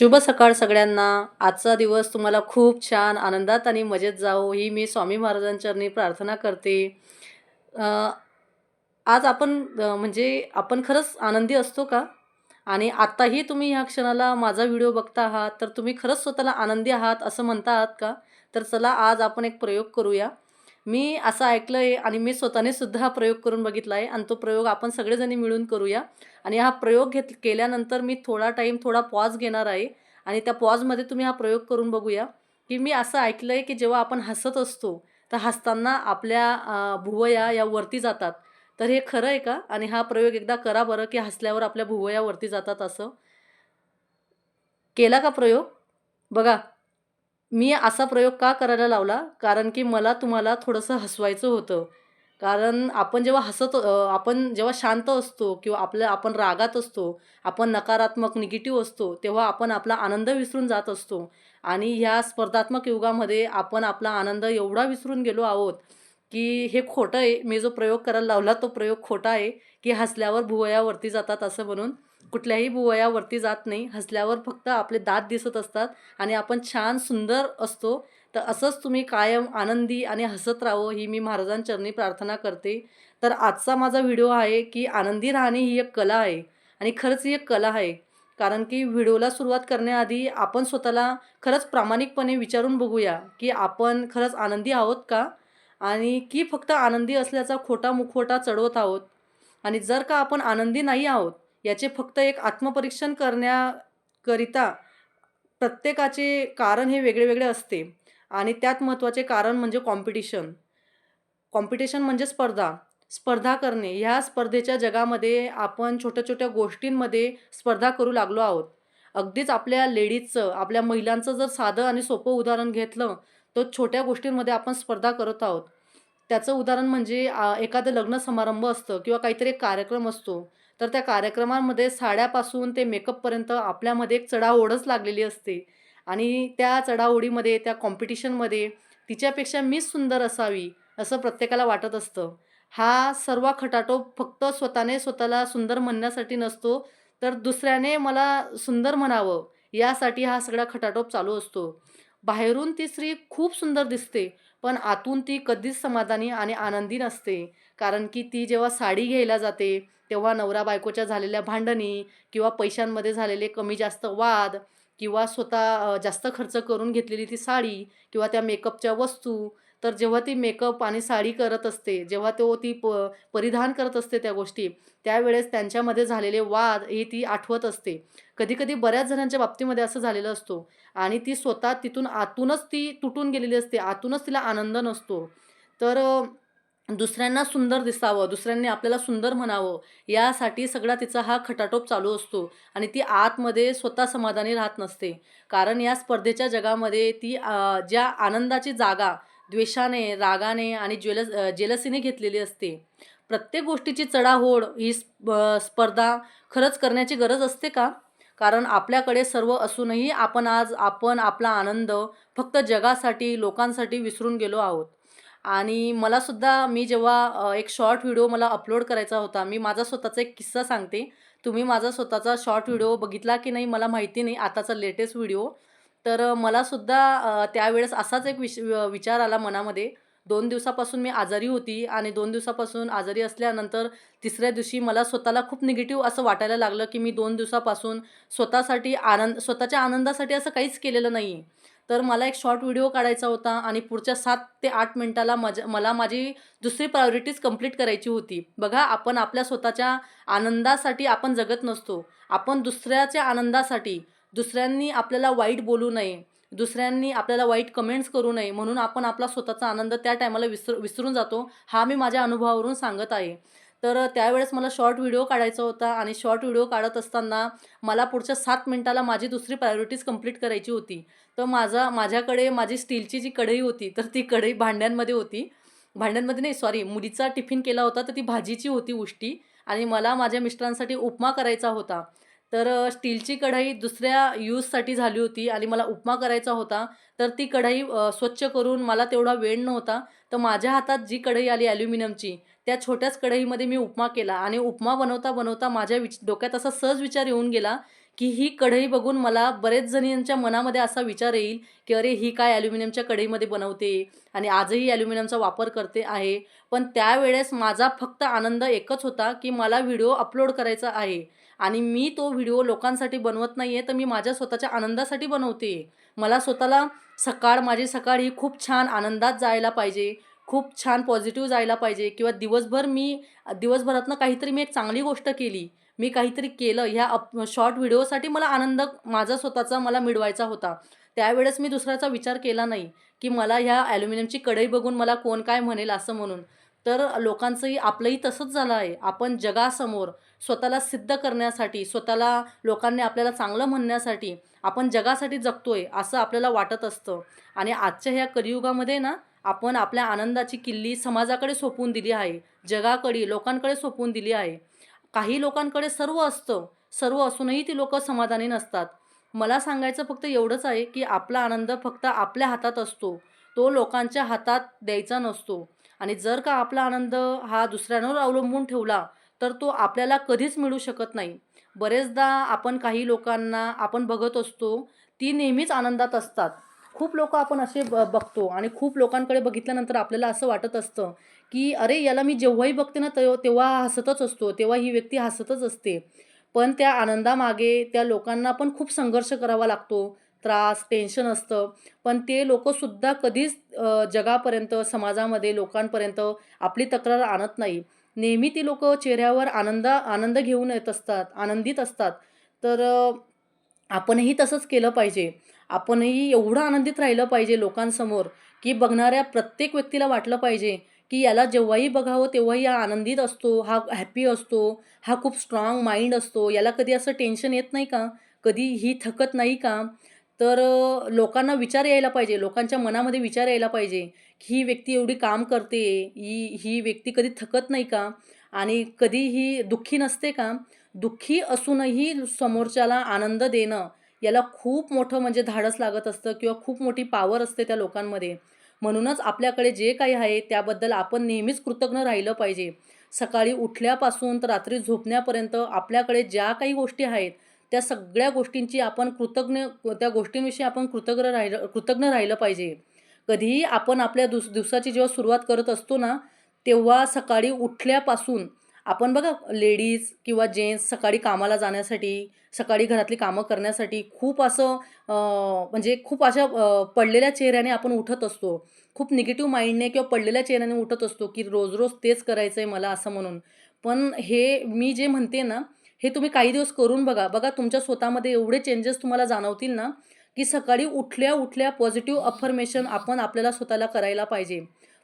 शुभ सकाळ सगळ्यांना. आजचा दिवस तुम्हाला खूप छान आनंदात आणि मजेत जावो ही मी स्वामी महाराजांचरणी प्रार्थना करते. आज आपण म्हणजे आपण खरंच आनंदी असतो का? आणि आत्ताही तुम्ही ह्या क्षणाला माझा व्हिडिओ बघता आहात तर तुम्ही खरंच स्वतःला आनंदी आहात असं म्हणता आहात का? तर चला आज आपण एक प्रयोग करूया. मी असं ऐकलं आहे आणि मी स्वतःने सुद्धा हा प्रयोग करून बघितला आहे आणि तो प्रयोग आपण सगळेजणी मिळून करूया. आणि हा प्रयोग घेत केल्यानंतर मी थोडा टाईम थोडा पॉज घेणार आहे आणि त्या पॉजमध्ये तुम्ही हा प्रयोग करून बघूया. की मी असं ऐकलं आहे की जेव्हा आपण हसत असतो तर हसताना आपल्या भुवया या वरती जातात. तर हे खरं आहे का? आणि हा प्रयोग एकदा करा बरं की हसल्यावर आपल्या भुवया वरती जातात असं. केला का प्रयोग? बघा. मी असा प्रयोग का करायला लावला? कारण की मला तुम्हाला थोडंसं हसवायचं होतं. कारण आपण जेव्हा हसत आपण जेव्हा शांत असतो किंवा आपल्या आपण रागात असतो आपण नकारात्मक निगेटिव्ह असतो तेव्हा आपण आपला आनंद विसरून जात असतो. आणि ह्या स्पर्धात्मक युगामध्ये आपण आपला आनंद एवढा विसरून गेलो आहोत की हे खोटं आहे मी जो प्रयोग करायला लावला तो प्रयोग खोटा आहे की हसल्यावर भुवयावरती जातात असं म्हणून. कुठल्याही भुवयावरती जात नाही हसल्यावर फक्त आपले दात दिसत असतात आणि आपण छान सुंदर असतो. तर असंच तुम्ही कायम आनंदी आणि हसत राहो ही मी महाराजांचरणी प्रार्थना करते. तर आजचा माझा व्हिडिओ आहे की आनंदी राहणे ही एक कला आहे आणि खरंच ही एक कला आहे. कारण की व्हिडिओला सुरुवात करण्याआधी आपण स्वतःला खरंच प्रामाणिकपणे विचारून बघूया की आपण खरंच आनंदी आहोत का? आणि की फक्त आनंदी असल्याचा खोटा मुखवटा चढवत आहोत? आणि जर का आपण आनंदी नाही आहोत याचे फक्त एक आत्मपरीक्षण करण्याकरिता प्रत्येकाचे कारण हे वेगळे वेगळे असते. आणि त्यात महत्त्वाचे कारण म्हणजे कॉम्पिटिशन कॉम्पिटिशन म्हणजे स्पर्धा. स्पर्धा करणे. ह्या स्पर्धेच्या जगामध्ये आपण छोट्या छोट्या गोष्टींमध्ये स्पर्धा करू लागलो आहोत. अगदीच आपल्या लेडीजचं आपल्या महिलांचं जर साधं आणि सोपं उदाहरण घेतलं तर छोट्या गोष्टींमध्ये आपण स्पर्धा करत आहोत. त्याचं उदाहरण म्हणजे एखादं लग्न समारंभ असतं किंवा काहीतरी एक कार्यक्रम असतो तर त्या कार्यक्रमांमध्ये साड्यापासून ते मेकअपपर्यंत आपल्यामध्ये एक चढाओढच लागलेली असते. आणि त्या चढाओढीमध्ये त्या कॉम्पिटिशनमध्ये तिच्यापेक्षा मीच सुंदर असावी असं प्रत्येकाला वाटत असतं. हा सर्व खटाटोप फक्त स्वतःने स्वतःला सुंदर म्हणण्यासाठी नसतो तर दुसऱ्याने मला सुंदर म्हणावं यासाठी हा सगळा खटाटोप चालू असतो. बाहेरून ती स्त्री खूप सुंदर दिसते पण आतून ती कधीच समाधानी आणि आनंदी नसते. कारण की ती जेव्हा साडी घ्यायला जाते तेव्हा नवरा बायकोच्या झालेल्या भांडणी किंवा पैशांमध्ये झालेले कमी जास्त वाद किंवा स्वतः जास्त खर्च करून घेतलेली ती साडी किंवा त्या मेकअपच्या वस्तू तर जेव्हा ती मेकअप आणि साडी करत असते जेव्हा तो ती प परिधान करत असते त्या गोष्टी त्यावेळेस त्यांच्यामध्ये झालेले वाद हे ती आठवत असते. कधीकधी बऱ्याच जणांच्या बाबतीमध्ये असं झालेलं असतो आणि ती स्वतः तिथून आतूनच ती तुटून गेलेली असते आतूनच तिला आनंद नसतो. तर दुसऱ्यांना सुंदर दिसावं दुसऱ्यांनी आपल्याला सुंदर म्हणावं यासाठी सगळा तिचा हा खटाटोप चालू असतो आणि ती आतमध्ये स्वतः समाधानी राहत नसते. कारण या स्पर्धेच्या जगामध्ये ती ज्या आनंदाची जागा द्वेषाने रागाने आणि ज्वेलस जेलसीने घेतलेली असते. प्रत्येक गोष्टीची चढाओढ ही स्प स्पर्धा खरंच करण्याची गरज असते का? कारण आपल्याकडे सर्व असूनही आपण आज आपण आपला आनंद फक्त जगासाठी लोकांसाठी विसरून गेलो आहोत. आणि मलासुद्धा मी जेव्हा एक शॉर्ट व्हिडिओ मला अपलोड करायचा होता मी माझा स्वतःचा एक किस्सा सांगते. तुम्ही माझा स्वतःचा शॉर्ट व्हिडिओ बघितला की नाही मला माहिती नाही. आताचा लेटेस्ट व्हिडिओ तर मलासुद्धा त्यावेळेस असाच एक विश विचार आला मनामध्ये. दोन दिवसापासून मी आजारी होती आणि दोन दिवसापासून आजारी असल्यानंतर तिसऱ्या दिवशी मला स्वतःला खूप निगेटिव्ह असं वाटायला लागलं की मी दोन दिवसापासून स्वतःसाठी आनंद स्वतःच्या आनंदासाठी असं काहीच केलेलं नाही. आहे तर मला एक शॉर्ट व्हिडिओ काढायचा होता आणि पुढच्या सात ते आठ मिनटाला माझ्या मला माझी दुसरी प्रायोरिटीज कंप्लीट करायची होती. बघा आपण आपल्या स्वतःच्या आनंदासाठी आपण जगत नसतो. आपण दुसऱ्याच्या आनंदासाठी दुसऱ्यांनी आपल्याला वाईट बोलू नये दुसऱ्यांनी आपल्याला वाईट कमेंट्स करू नये म्हणून आपण आपला स्वतःचा आनंद त्या टायमाला विसर विसरून जातो हा मी माझ्या अनुभवावरून सांगत आहे. तर त्यावेळेस मला शॉर्ट व्हिडिओ काढायचा होता आणि शॉर्ट व्हिडिओ काढत असताना मला पुढच्या सात मिनटाला माझी दुसरी प्रायोरिटीज कंप्लीट करायची होती. तर माझा माझ्याकडे माझी स्टीलची जी कढई होती तर ती कढई भांड्यांमध्ये होती. भांड्यांमध्ये नाही सॉरी मुलीचा टिफिन केला होता तर ती भाजीची होती उष्टी आणि मला माझ्या मिस्टरांसाठी उपमा करायचा होता. तर स्टीलची कढई दुसऱ्या यूजसाठी झाली होती आणि मला उपमा करायचा होता. तर ती कढई स्वच्छ करून मला तेवढा वेळ नव्हता. तर माझ्या हातात जी कढई आली ॲल्युमिनियमची त्या छोट्याच कढईमध्ये मी उपमा केला आणि उपमा बनवता बनवता माझ्या विच डोक्यात असा सहज विचार येऊन गेला की ही कढई बघून मला बरेच जणींच्या मनामध्ये असा विचार येईल की अरे ही काय ॲल्युमिनियमच्या कढईमध्ये बनवते आणि आजही ॲल्युमिनियमचा वापर करते आहे. पण त्यावेळेस माझा फक्त आनंद एकच होता की मला व्हिडिओ अपलोड करायचा आहे. आणि मी तो व्हिडिओ लोकांसाठी बनवत नाही आहे तर मी माझ्या स्वतःच्या आनंदासाठी बनवते. मला स्वतःला सकाळ माझी सकाळ ही खूप छान आनंदात जायला पाहिजे खूप छान पॉझिटिव्ह जायला पाहिजे किंवा दिवसभर मी दिवसभरातनं काहीतरी मी एक चांगली गोष्ट केली मी काहीतरी केलं ह्या अप शॉर्ट व्हिडिओसाठी मला आनंद माझा स्वतःचा मला मिळवायचा होता. त्यावेळेस मी दुसऱ्याचा विचार केला नाही की मला ह्या ॲल्युमिनियमची कढई बघून मला कोण काय म्हणेल असं म्हणून. तर लोकांचंही आपलंही तसंच झालं आहे. आपण जगासमोर स्वतःला सिद्ध करण्यासाठी स्वतःला लोकांनी आपल्याला चांगलं म्हणण्यासाठी आपण जगासाठी जगतोय असं आपल्याला वाटत असतं. आणि आजच्या ह्या कलियुगामध्ये ना आपण आपल्या आनंदाची किल्ली समाजाकडे सोपवून दिली आहे जगाकडे लोकांकडे सोपवून दिली आहे. काही लोकांकडे सर्व असतं सर्व असूनही ती लोक समाधानी नसतात. मला सांगायचं फक्त एवढंच आहे की आपला आनंद फक्त आपल्या हातात असतो तो लोकांच्या हातात द्यायचा नसतो. आणि जर का आपला आनंद हा दुसऱ्यांवर अवलंबून ठेवला तर तो आपल्याला कधीच मिळू शकत नाही. बरेचदा आपण काही लोकांना आपण बघत असतो ती नेहमीच आनंदात असतात. खूप लोक आपण असे ब बघतो आणि खूप लोकांकडे बघितल्यानंतर आपल्याला असं वाटत असतं की अरे याला मी जेव्हाही बघते ना तेव्हा तेव्हा हसतच असतो तेव्हा ही व्यक्ती हसतच असते. पण त्या आनंदामागे त्या लोकांना पण खूप संघर्ष करावा लागतो त्रास टेन्शन असतं. पण ते लोकसुद्धा कधीच जगापर्यंत समाजामध्ये लोकांपर्यंत आपली तक्रार आणत नाही. नेहमी ती लोक चेहऱ्यावर आनंद आनंद घेऊन येत असतात आनंदित असतात. तर आपणही तसंच केलं पाहिजे. आपणही एवढं आनंदित राहिलं पाहिजे लोकांसमोर की बघणाऱ्या प्रत्येक व्यक्तीला वाटलं पाहिजे की याला जेव्हाही बघावं तेव्हाही हा आनंदित असतो हा हॅपी असतो हा खूप स्ट्रॉंग माइंड असतो. याला कधी असं टेन्शन येत नाही का? कधी ही थकत नाही का? तर लोकांना विचार यायला पाहिजे. लोकांच्या मनामध्ये विचार यायला पाहिजे की ही व्यक्ती एवढी काम करते ही ही व्यक्ती कधी थकत नाही का? आणि कधी ही दुःखी नसते का? दुःखी असूनही समोरच्याला आनंद देणं याला खूप मोठं म्हणजे धाडस लागत असतं किंवा खूप मोठी पावर असते त्या लोकांमध्ये. म्हणूनच आपल्याकडे जे काही आहे त्याबद्दल आपण नेहमीच कृतज्ञ राहिलं पाहिजे. सकाळी उठल्यापासून तर रात्री झोपण्यापर्यंत आपल्याकडे ज्या काही गोष्टी आहेत त्या सगळ्या गोष्टींची आपण कृतज्ञ त्या गोष्टींविषयी आपण कृतज्ञ राहिलं कृतज्ञ राहिलं पाहिजे. कधीही आपण आपल्या दुस दिवसाची जेव्हा सुरुवात करत असतो ना तेव्हा सकाळी उठल्यापासून आपण बघा लेडीज किंवा जेंट्स सकाळी कामाला जाण्यासाठी सकाळी घरातली कामं करण्यासाठी खूप असं म्हणजे खूप अशा पडलेल्या चेहऱ्याने आपण उठत असतो. खूप निगेटिव्ह माइंडने किंवा पडलेल्या चेहऱ्याने उठत असतो की रोज रोज तेच करायचं आहे मला असं म्हणून. पण हे मी जे म्हणते ना हे तुम्ही काही दिवस करून बघा. बघा तुमच्या स्वतःमध्ये एवढे चेंजेस तुम्हाला जाणवतील ना की सकाळी उठल्या उठल्या पॉझिटिव्ह अफर्मेशन आपण आपल्याला स्वतःला करायला पाहिजे.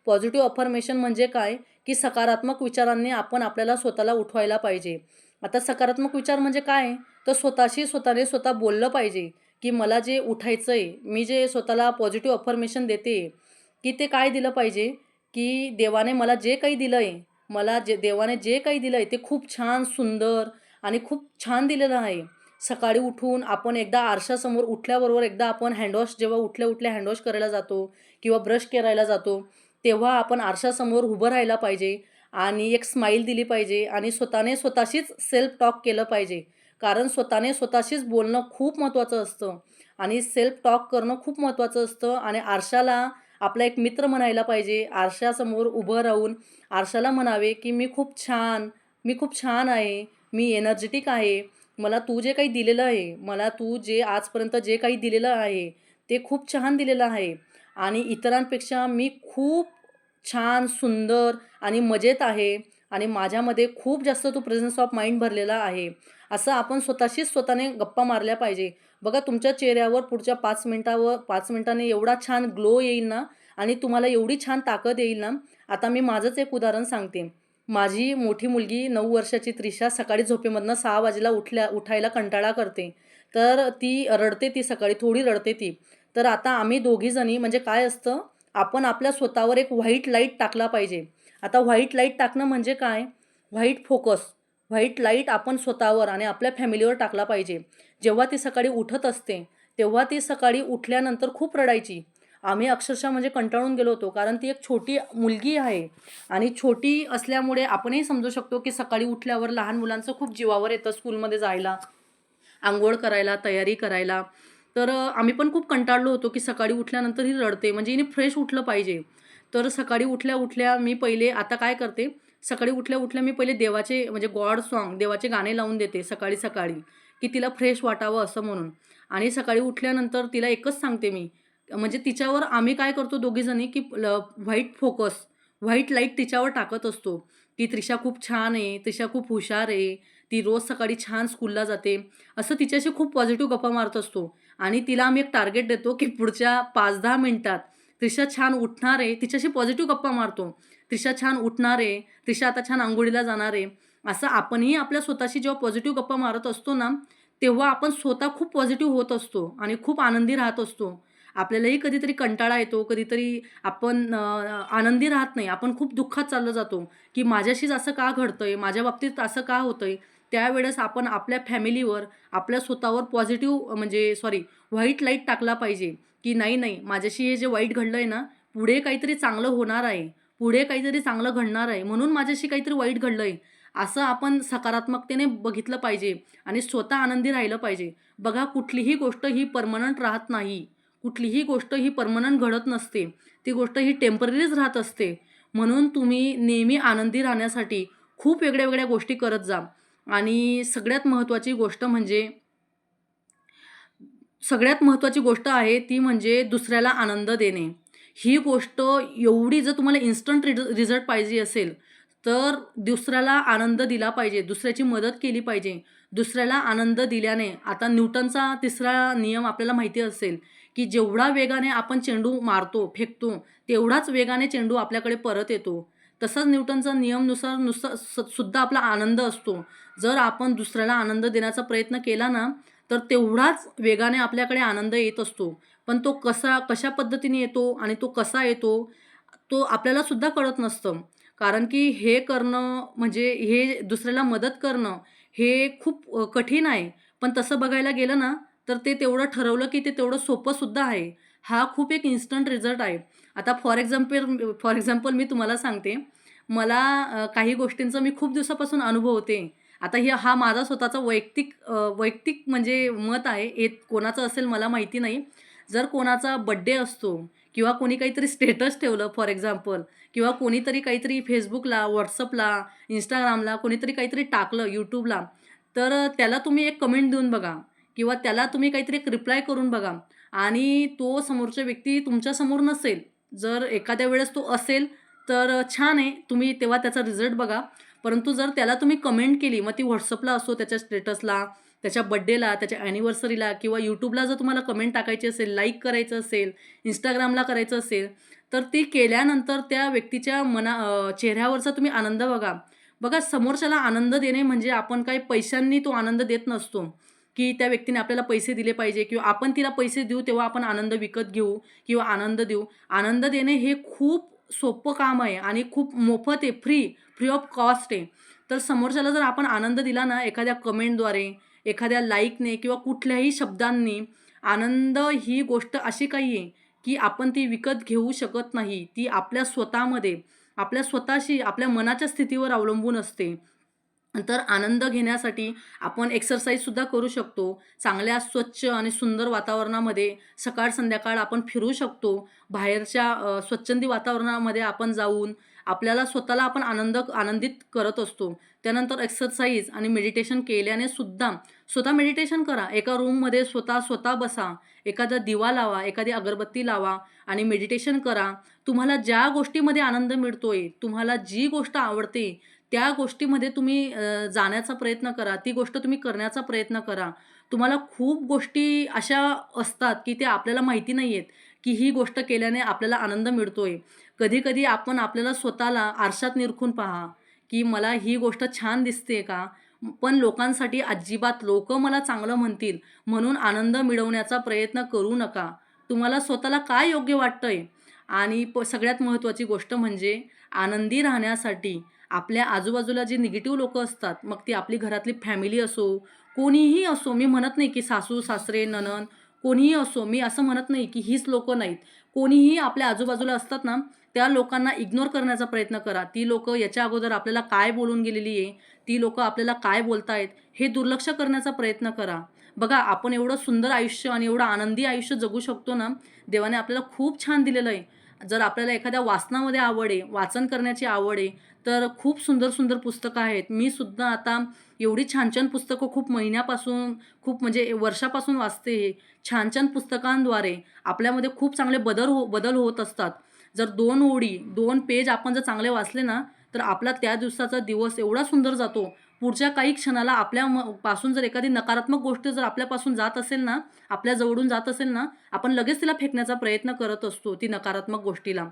पॉझिटिव्ह अफर्मेशन म्हणजे काय? की सकारात्मक विचारांनी आपण आपल्याला स्वतःला उठवायला पाहिजे. आता सकारात्मक विचार म्हणजे काय? तर स्वतःशी स्वतःने स्वतः बोललं पाहिजे की मला जे उठायचं आहे मी जे स्वतःला पॉझिटिव्ह अफर्मेशन देते की ते काय दिलं पाहिजे? की देवाने मला जे काही दिलं आहे मला जे देवाने जे काही दिलं आहे ते खूप छान सुंदर आणि खूप छान दिलेलं आहे. सकाळी उठून आपण एकदा आरशासमोर उठल्याबरोबर एकदा आपण हँडवॉश जेव्हा उठल्या उठल्या हँडवॉश करायला जातो किंवा ब्रश करायला जातो तेव्हा आपण आरशासमोर उभं राहायला पाहिजे आणि एक स्माईल दिली पाहिजे आणि स्वतःने स्वतःशीच सेल्फ टॉक केलं पाहिजे. कारण स्वतःने स्वतःशीच बोलणं खूप महत्त्वाचं असतं आणि सेल्फ टॉक करणं खूप महत्त्वाचं असतं आणि आरशाला आपला एक मित्र म्हणायला पाहिजे. आरशासमोर उभं राहून आरशाला म्हणावे की मी खूप छान मी खूप छान आहे. मी एनर्जेटिक आहे. मला तू जे काही दिलेलं आहे मला तू जे आजपर्यंत जे काही दिलेलं आहे ते खूप छान दिलेलं आहे. आणि इतरांपेक्षा मी खूप छान सुंदर आणि मजेत आहे. आणि माझ्यामध्ये खूप जास्त तो प्रेझन्स ऑफ माइंड भरलेला आहे. असं आपण स्वतःशीच स्वतःने गप्पा मारल्या पाहिजे. बघा तुमच्या चेहऱ्यावर पुढच्या पाच मिनटावर पाच मिनटाने एवढा छान ग्लो येईल ना? आणि तुम्हाला एवढी छान ताकद येईल ना? आता मी माझंच एक उदाहरण सांगते. माझी मोठी मुलगी नऊ वर्षाची त्रिशा सकाळी झोपेमधनं सहा वाजेला उठल्या उठायला कंटाळा करते. तर ती रडते ती सकाळी थोडी रडते ती. तर आता आम्ही दोघीजणी म्हणजे काय असतं आपण आपल्या स्वतःवर एक व्हाईट लाइट टाकला पाहिजे. आता व्हाईट लाइट टाकणं म्हणजे काय? White focus. व्हाईट लाइट आपण स्वतःवर आणि आपल्या फॅमिलीवर टाकला पाहिजे. जेव्हा ती सकाळी उठत असते तेव्हा ती सकाळी उठल्यानंतर खूप रडायची. आम्ही अक्षरशः म्हणजे कंटाळून गेलो होतो कारण ती एक छोटी मुलगी आहे आणि छोटी असल्यामुळे आपणही समजू शकतो की सकाळी उठल्यावर लहान मुलांचं खूप जीवावर येतं स्कूलमध्ये जायला आंघोळ करायला, तयारी करायला. तर आम्ही पण खूप कंटाळलो होतो, की सकाळी उठल्यानंतर ही रडते, म्हणजे हिने फ्रेश उठलं पाहिजे. तर सकाळी उठल्या-उठल्या मी पहिले आता काय करते, सकाळी उठल्या-उठल्या मी पहिले देवाचे म्हणजे गॉड सॉन्ग, देवाचे गाणे लावून देते सकाळी-सकाळी, की तिला फ्रेश वाटावं असं म्हणून. आणि सकाळी उठल्यानंतर तिला एकच सांगते मी, म्हणजे तिच्यावर आम्ही काय करतो दोघीजणी, की व्हाईट फोकस, व्हाईट लाइट तिच्यावर टाकत असतो, की त्रिशा खूप छान आहे, त्रिशा खूप हुशार आहे, ती रोज सकाळी छान स्कूलला जाते. असं तिच्याशी खूप पॉझिटिव्ह गप्पा मारत असतो. आणि तिला आम्ही एक टार्गेट देतो, की पुढच्या पाच दहा मिनटात त्रिशा छान उठणार आहे, तिच्याशी पॉझिटिव्ह गप्पा मारतो. त्रिशा छान उठणार आहे, त्रिशा आता छान आंघोळीला जाणार आहे. असं आपणही आपल्या स्वतःशी जेव्हा पॉझिटिव्ह गप्पा मारत असतो ना, तेव्हा आपण स्वतः खूप पॉझिटिव्ह होत असतो आणि खूप आनंदी राहत असतो. आपल्यालाही कधीतरी कंटाळा येतो, कधीतरी आपण आनंदी राहत नाही. आपण खूप दुःखात चाललं जातो, की माझ्याशीच असं का घडतंय? माझ्या बाबतीत असं का होतंय? त्यावेळेस आपण आपल्या फॅमिलीवर, आपल्या स्वतःवर पॉझिटिव्ह म्हणजे सॉरी व्हाईट लाइट टाकला पाहिजे, की नाही, नाही माझ्याशी हे जे वाईट घडलं आहे ना, पुढे काहीतरी चांगलं होणार आहे. पुढे काहीतरी चांगलं घडणार आहे. म्हणून माझ्याशी काहीतरी वाईट घडलं आहे असं आपण सकारात्मकतेने बघितलं पाहिजे आणि स्वतः आनंदी राहिलं पाहिजे. बघा कुठलीही गोष्ट ही पर्मनंट राहत नाही. कुठलीही गोष्ट ही पर्मनंट घडत नसते. ती गोष्ट ही टेम्पररीच राहत असते. म्हणून तुम्ही नेहमी आनंदी राहण्यासाठी खूप वेगळ्या-वेगळ्या गोष्टी करत जा. आणि सगळ्यात महत्त्वाची गोष्ट म्हणजे सगळ्यात महत्त्वाची गोष्ट आहे ती म्हणजे दुसऱ्याला आनंद देणे. ही गोष्ट एवढी जर तुम्हाला इन्स्टंट रिज रिझल्ट पाहिजे असेल, तर दुसऱ्याला आनंद दिला पाहिजे, दुसऱ्याची मदत केली पाहिजे. दुसऱ्याला आनंद दिल्याने आता न्यूटनचा तिसरा नियम आपल्याला माहिती असेल, की जेवढा वेगाने आपण चेंडू मारतो, फेकतो, तेवढाच वेगाने चेंडू आपल्याकडे परत येतो. तसंच न्यूटनचा नियमनुसार नुसार स सुद्धा आपला आनंद असतो. जर आपण दुसऱ्याला आनंद देण्याचा प्रयत्न केला ना, तर तेवढाच वेगाने आपल्याकडे आनंद येत असतो. पण तो कसा कशा पद्धतीने येतो आणि तो कसा येतो, तो आपल्याला सुद्धा कळत नसतं. कारण की हे करणं म्हणजे हे दुसऱ्याला मदत करणं हे खूप कठीण आहे. पण तसं बघायला गेलं ना, तर ते तेवढं ठरवलं की ते तेवढं सोपंसुद्धा आहे. हा खूप एक इन्स्टंट रिझल्ट आहे. आता फॉर एक्झाम्पल फॉर एक्झाम्पल मी तुम्हाला सांगते. मला काही गोष्टींचा मी खूप दिवसापासून अनुभवते. आता हे हा माझा स्वतःचा वैयक्तिक वैयक्तिक म्हणजे मत आहे. हे कोणाचं असेल मला माहिती नाही. जर कोणाचा बड्डे असतो किंवा कोणी काहीतरी स्टेटस ठेवलं फॉर एक्झाम्पल किंवा कोणीतरी काहीतरी फेसबुकला व्हॉट्सअपला इंस्टाग्रामला कोणीतरी काहीतरी टाकलं यूट्यूबला तर त्याला तुम्ही एक कमेंट देऊन बघा किंवा त्याला तुम्ही काहीतरी एक रिप्लाय करून बघा आणि तो समोरच्या व्यक्ती तुमच्यासमोर नसेल. जर एखाद्या वेळेस तो असेल, तर छान आहे. तुम्ही तेव्हा त्याचा रिझल्ट बघा. परंतु जर त्याला तुम्ही कमेंट केली, मग ती व्हॉट्सअपला असो, त्याच्या स्टेटसला, त्याच्या बड्डेला त्याच्या ॲनिव्हर्सरीला किंवा यूट्यूबला जर तुम्हाला कमेंट टाकायची असेल, लाईक करायचं असेल, इंस्टाग्रामला करायचं असेल, तर ती केल्यानंतर त्या व्यक्तीच्या मना चेहऱ्यावरचा तुम्ही आनंद बघा. बघा समोरच्याला आनंद देणे म्हणजे आपण काही पैशांनी तो आनंद देत नसतो, की त्या व्यक्तीने आपल्याला पैसे दिले पाहिजे किंवा आपण तिला पैसे देऊ तेव्हा आपण आनंद विकत घेऊ किंवा आनंद देऊ. आनंद देणे हे खूप सोपं काम आहे आणि खूप मोफत आहे, फ्री, फ्री ऑफ कॉस्ट आहे. तर समोरच्याला जर आपण आनंद दिला ना एखाद्या कमेंटद्वारे, एखाद्या लाईकने किंवा कुठल्याही शब्दांनी, आनंद ही गोष्ट अशी काही आहे, की आपण ती विकत घेऊ शकत नाही. ती आपल्या स्वतःमध्ये, आपल्या स्वतःशी, आपल्या मनाच्या स्थितीवर अवलंबून असते. तर आनंद घेण्यासाठी आपण एक्सरसाइजसुद्धा करू शकतो. चांगल्या स्वच्छ आणि सुंदर वातावरणामध्ये सकाळ-संध्याकाळ आपण फिरू शकतो. बाहेरच्या स्वच्छंदी वातावरणामध्ये आपण जाऊन आपल्याला स्वतःला आपण आनंद आनंदित करत असतो. त्यानंतर एक्सरसाइज आणि मेडिटेशन केल्याने सुद्धा स्वतः मेडिटेशन करा. एका रूममध्ये स्वतः स्वतः बसा. एखादा दिवा लावा, एखादी अगरबत्ती लावा आणि मेडिटेशन करा. तुम्हाला ज्या गोष्टीमध्ये आनंद मिळतोय, तुम्हाला जी गोष्ट आवडते, त्या गोष्टीमध्ये तुम्ही जाण्याचा प्रयत्न करा. ती गोष्ट तुम्ही करण्याचा प्रयत्न करा. तुम्हाला खूप गोष्टी अशा असतात, की त्या आपल्याला माहिती नाही आहेत की ही गोष्ट केल्याने आपल्याला आनंद मिळतोय. आहे कधीकधी आपण आपल्याला स्वतःला आरशात निरखून पहा, की मला ही गोष्ट छान दिसते का? पण लोकांसाठी अजिबात लोक मला चांगलं म्हणतील म्हणून आनंद मिळवण्याचा प्रयत्न करू नका. तुम्हाला स्वतःला काय योग्य वाटतंय आणि प सगळ्यात महत्त्वाची गोष्ट म्हणजे आनंदी राहण्यासाठी आपल्या आजूबाजूला जी निगेटिव्ह लोकं असतात, मग ती आपली घरातली फॅमिली असो, कोणीही असो, मी म्हणत नाही की सासू-सासरे, ननन कोणीही असो, मी असं म्हणत नाही की हीच लोकं नाहीत. कोणीही आपल्या आजूबाजूला असतात ना, त्या लोकांना इग्नोर करण्याचा प्रयत्न करा. ती लोकं याच्या अगोदर आपल्याला काय बोलून गेलेली आहे, ती लोकं आपल्याला काय बोलतायत, हे दुर्लक्ष करण्याचा प्रयत्न करा. बघा आपण एवढं सुंदर आयुष्य आणि एवढं आनंदी आयुष्य जगू शकतो ना देवाने आपल्याला खूप छान दिलेलं आहे जर आपल्याला एखाद्या वाचनामध्ये आवड आहे वाचन करण्याची आवड आहे तर खूप सुंदर सुंदर पुस्तकं आहेत. मी सुद्धा आता एवढी छान छान पुस्तकं खूप महिन्यापासून खूप म्हणजे वर्षापासून वाचते हे. छान छान पुस्तकांद्वारे आपल्यामध्ये खूप चांगले बदल हो बदल होत असतात. जर दोन ओळी दोन पेज आपण जर चांगले वाचले ना तर आपला त्या दिवसाचा दिवस एवढा सुंदर जातो. पुढच्या काही क्षणाला आपल्या पासून जर एखादी नकारात्मक गोष्ट जर आपल्यापासून जात असेल ना आपल्या जवळून जात असेल ना आपण लगेच तिला फेकण्याचा प्रयत्न करत असतो ती नकारात्मक गोष्टीला.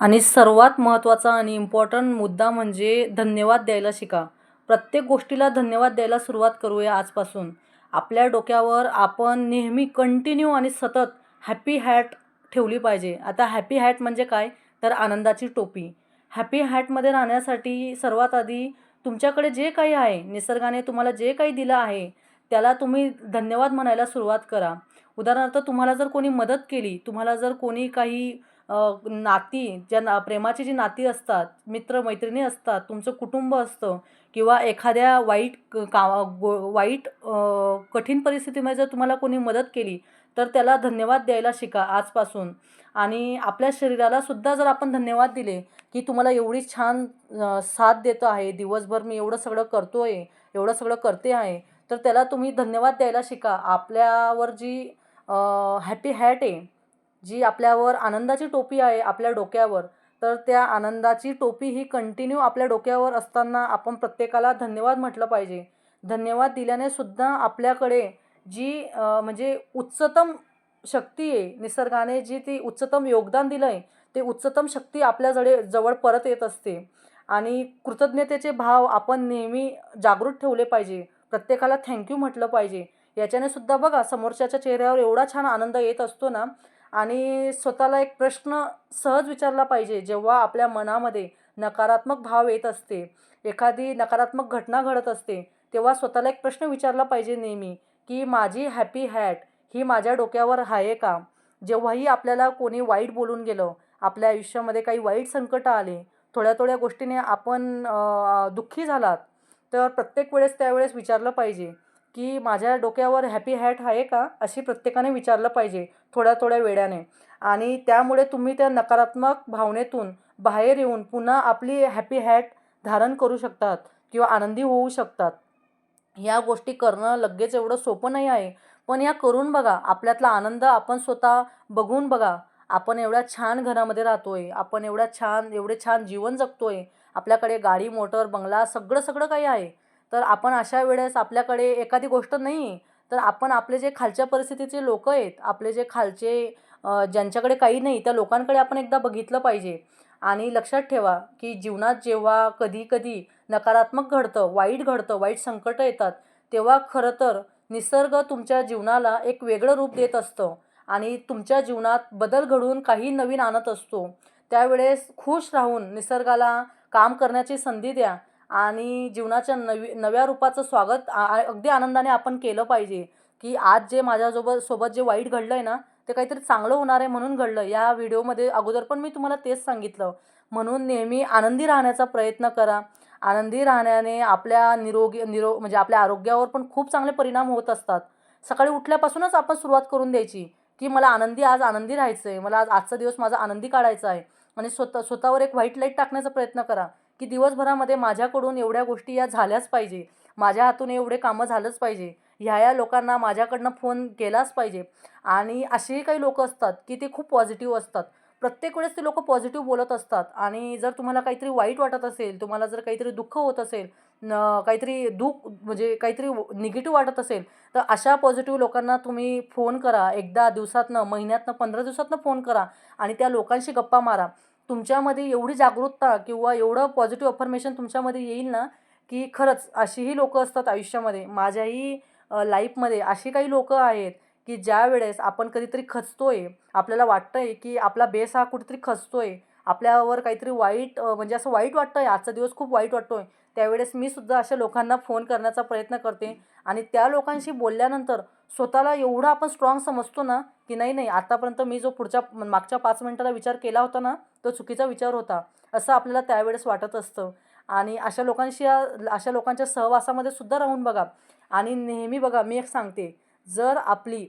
आणि सर्वात महत्त्वाचा आणि इम्पॉर्टंट मुद्दा म्हणजे धन्यवाद द्यायला शिका. प्रत्येक गोष्टीला धन्यवाद द्यायला सुरुवात करूया आजपासून. आपल्या डोक्यावर आपण नेहमी कंटिन्यू आणि सतत हॅपी हॅट ठेवली पाहिजे. आता हॅपी हॅट म्हणजे काय? तर आनंदाची टोपी. हॅपी हॅटमध्ये राहण्यासाठी सर्वात आधी तुमच्याकडे जे काही आहे निसर्गाने तुम्हाला जे काही दिलं आहे त्याला तुम्ही धन्यवाद म्हणायला सुरुवात करा. उदाहरणार्थ तुम्हाला जर कोणी मदत केली तुम्हाला जर कोणी काही नाती ज्या ना प्रेमाची जी नाती असतात मित्र मैत्रिणी असतात तुमचं कुटुंब असतं किंवा एखाद्या वाईट का गो वाईट कठीण परिस्थितीमध्ये जर तुम्हाला कोणी मदत केली तर त्याला धन्यवाद द्यायला शिका आजपासून. आणि आपल्या शरीराला सुद्धा जर आपण धन्यवाद दिले की तुम्हाला एवढी छान साथ देतो आहे दिवसभर मी एवढं सगळं करतो आहे एवढं सगळं करते आहे तर त्याला तुम्ही धन्यवाद द्यायला शिका. आपल्यावर जी हॅपी हॅट आहे जी आपल्यावर आनंदाची टोपी आहे आपल्या डोक्यावर तर त्या आनंदाची टोपी ही कंटिन्यू आपल्या डोक्यावर असताना आपण प्रत्येकाला धन्यवाद म्हटलं पाहिजे. धन्यवाद दिल्याने सुद्धा आपल्याकडे जी म्हणजे उच्चतम शक्ती आहे निसर्गाने जी ती उच्चतम योगदान दिलं आहे ते उच्चतम शक्ती आपल्या जडे जवळ परत येत असते. आणि कृतज्ञतेचे भाव आपण नेहमी जागृत ठेवले पाहिजे प्रत्येकाला थँक्यू म्हटलं पाहिजे. याच्याने सुद्धा बघा समोरच्याच्या चेहऱ्यावर एवढा छान आनंद येत असतो ना. आणि स्वतःला एक प्रश्न सहज विचारला पाहिजे जेव्हा आपल्या मनामध्ये नकारात्मक भाव येत असते. एखादी नकारात्मक घटना घडत असते तेव्हा स्वतःला एक प्रश्न विचारला पाहिजे नेहमी. की माझी हॅपी हॅट ही माझ्या डोक्यावर आहे का? जेव्हाही आपल्याला कोणी वाईट बोलून गेलं आपल्या आयुष्यामध्ये काही वाईट संकट आले थोड्या थोड्या गोष्टीने आपण दुःखी झालात तर प्रत्येक वेळेस त्यावेळेस विचारलं पाहिजे की माझ्या डोक्यावर हॅपी हॅट आहे का? अशी प्रत्येकाने विचारलं पाहिजे थोड्या थोड्या वेळाने. आणि त्यामुळे तुम्ही त्या नकारात्मक भावनेतून बाहेर येऊन पुन्हा आपली हॅपी हॅट धारण करू शकतात किंवा आनंदी होऊ शकतात. ह्या गोष्टी करणं लगेच एवढं सोपं नाही आहे. पण या करून बघा आपल्यातला आनंद आपण स्वतः बघून बघा. आपण एवढ्या छान घरामध्ये राहतो आहे आपण एवढ्या छान एवढे छान जीवन जगतो आहे आपल्याकडे गाडी मोटर बंगला सगळं सगळं काही आहे. तर आपण अशा वेळेस आपल्याकडे एखादी गोष्ट नाही. तर आपण आपले जे खालच्या परिस्थितीचे लोक आहेत आपले जे खालचे ज्यांच्याकडे काही नाही त्या लोकांकडे आपण एकदा बघितलं पाहिजे. आणि लक्षात ठेवा की जीवनात जेव्हा कधी कधी नकारात्मक घडतं वाईट घडतं वाईट संकटं येतात तेव्हा खरं तर निसर्ग तुमच्या जीवनाला एक वेगळं रूप देत असतं आणि तुमच्या जीवनात बदल घडवून काही नवीन आणत असतो. त्यावेळेस खुश राहून निसर्गाला काम करण्याची संधी द्या आणि जीवनाच्या नवी नव्या रूपाचं स्वागत आ- अगदी आनंदाने आपण केलं पाहिजे की आज जे माझ्यासोबत सोबत जे वाईट घडलं आहे ना ते काहीतरी चांगलं होणार आहे म्हणून घडलं. या व्हिडिओमध्ये अगोदर पण मी तुम्हाला तेच सांगितलं. म्हणून नेहमी आनंदी राहण्याचा प्रयत्न करा. आनंदी राहण्याने आपल्या निरोगी निरो म्हणजे आपल्या आरोग्यावर पण खूप चांगले परिणाम होत असतात. सकाळी उठल्यापासूनच आपण सुरुवात करून द्यायची की मला आनंदी आज आनंदी राहायचं आहे मला आज आजचा दिवस माझा आनंदी काढायचा आहे. आणि स्वतः स्वतःवर एक व्हाईट लाइट टाकण्याचा प्रयत्न करा की दिवसभरामध्ये माझ्याकडून एवढ्या गोष्टी या झाल्याच पाहिजे. माझ्या हातून एवढे कामं झालंच पाहिजे. ह्या या लोकांना माझ्याकडनं फोन केलाच पाहिजे. आणि असेही काही लोक असतात की ते खूप पॉझिटिव्ह असतात. प्रत्येक वेळेस ते लोक पॉझिटिव्ह बोलत असतात. आणि जर तुम्हाला काहीतरी वाईट वाटत असेल तुम्हाला जर काहीतरी दुःख होत असेल न काहीतरी दुःख म्हणजे काहीतरी निगेटिव्ह वाटत असेल तर अशा पॉझिटिव्ह लोकांना तुम्ही फोन करा. एकदा दिवसातनं महिन्यातनं पंधरा दिवसातनं फोन करा आणि त्या लोकांशी गप्पा मारा. तुमच्यामध्ये एवढी जागरूकता किंवा एवढं पॉझिटिव्ह अफर्मेशन तुमच्यामध्ये येईल ना की खरंच अशीही लोकं असतात आयुष्यामध्ये. माझ्याही लाईफमध्ये अशी काही लोकं आहेत की ज्या वेळेस आपण कधीतरी खचतोय आपल्याला वाटतंय की आपला बेस हा कुठेतरी खचतोय आपल्यावर काहीतरी वाईट म्हणजे असं वाईट वाटतंय आजचा दिवस खूप वाईट वाटतोय त्यावेळेस मी सुद्धा अशा लोकांना फोन करण्याचा प्रयत्न करते. आणि त्या लोकांशी बोलल्यानंतर स्वतःला एवढं आपण स्ट्रॉंग समजतो ना की नाही नाही आतापर्यंत मी जो पुढच्या मागच्या पाच मिनिटाला विचार केला होता ना तो चुकीचा विचार होता असं आपल्याला त्यावेळेस वाटत असतं. आणि अशा लोकांशी अशा लोकांच्या सहवासामध्ये सुद्धा राहून बघा. आणि नेहमी बघा मी एक सांगते जर आपली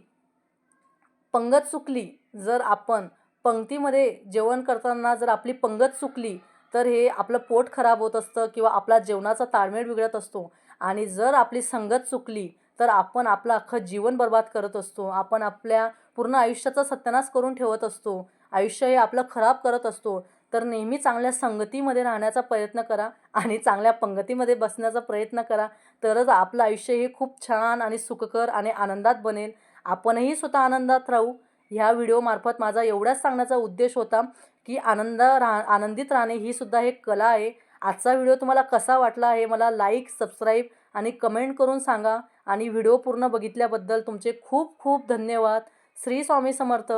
पंगत चुकली जर आपण पंक्तीमध्ये जेवण करताना जर आपली पंगत चुकली तर हे आपलं पोट खराब होत असतं किंवा आपला जेवणाचा ताळमेळ बिघडत असतो. आणि जर आपली संगत चुकली तर आपण आपलं अख्खं जीवन बर्बाद करत असतो. आपण आपल्या पूर्ण आयुष्याचा सत्यानाश करून ठेवत असतो. आयुष्य हे आपलं खराब करत असतो. तर नेहमी चांगल्या संगतीमध्ये राहण्याचा प्रयत्न करा आणि चांगल्या पंगतीमध्ये बसण्याचा प्रयत्न करा. तरच आपलं आयुष्य हे खूप छान आणि सुखकर आणि आनंदात बनेल. आपणही स्वतः आनंदात राहू. ह्या व्हिडिओमार्फत माझा एवढाच सांगण्याचा उद्देश होता की आनंद राह आनंदित राहणे ही सुद्धा एक कला आहे. आजचा व्हिडिओ तुम्हाला कसा वाटला हे मला लाईक सबस्क्राईब आणि कमेंट करून सांगा. आणि व्हिडिओ पूर्ण बघितल्याबद्दल तुमचे खूप खूप धन्यवाद. श्री स्वामी समर्थ.